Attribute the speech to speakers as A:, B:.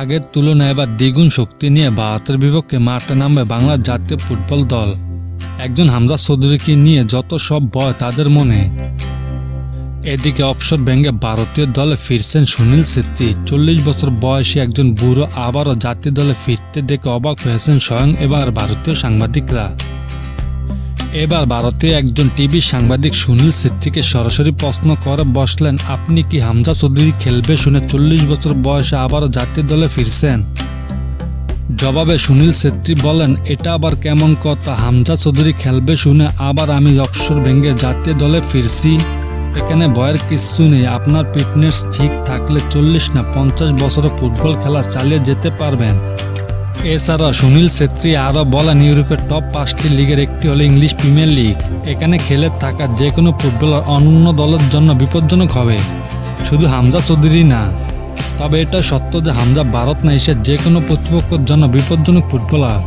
A: আগের তুলনায় এবার দ্বিগুণ শক্তি নিয়ে ভারতের বিপক্ষে মাঠে নামবে বাংলার জাতীয় ফুটবল দল। একজন হামজা চৌধুরীকে নিয়ে যত সব ভয় তাদের মনে। এদিকে অবসর ভেঙে ভারতীয় দলে ফিরছেন সুনীল ছেত্রী। চল্লিশ বছর বয়সী একজন বুড়ো আবারও জাতীয় দলে ফিরতে দেখে অবাক হয়েছেন স্বয়ং এবার ভারতীয় সাংবাদিকরা। এবার ভারতীয় একজন টিভি সাংবাদিক সুনীল ছেত্রীকে সরাসরি প্রশ্ন করে বসলেন, আপনি কি হামজা চৌধুরী খেলবে? শুনে চল্লিশ বছর বয়সে আবারও জাতীয় দলে ফিরছেন। জবাবে সুনীল ছেত্রী বলেন, এটা আবার কেমন কথা, হামজা চৌধুরী খেলবে শুনে আবার আমি অবসর ভেঙে জাতীয় দলে ফিরছি। এখানে ভয়ের কিচ্ছু নেই, আপনার ফিটনেস ঠিক থাকলে চল্লিশ না পঞ্চাশ বছরে ফুটবল খেলা চালিয়ে যেতে পারবেন। এছাড়া সুনীল ছেত্রী আরও বলেন ইউরোপের টপ পাঁচটি লিগের একটি হলো ইংলিশ প্রিমিয়ার লিগ এখানে খেলে থাকা যে কোনো ফুটবলার অন্য দলের জন্য বিপজ্জনক হবে। শুধু হামজা চৌধুরী না, তবে এটা সত্য যে হামজা ভারত না এসে যে কোনো প্রতিপক্ষের জন্য বিপজ্জনক ফুটবলার।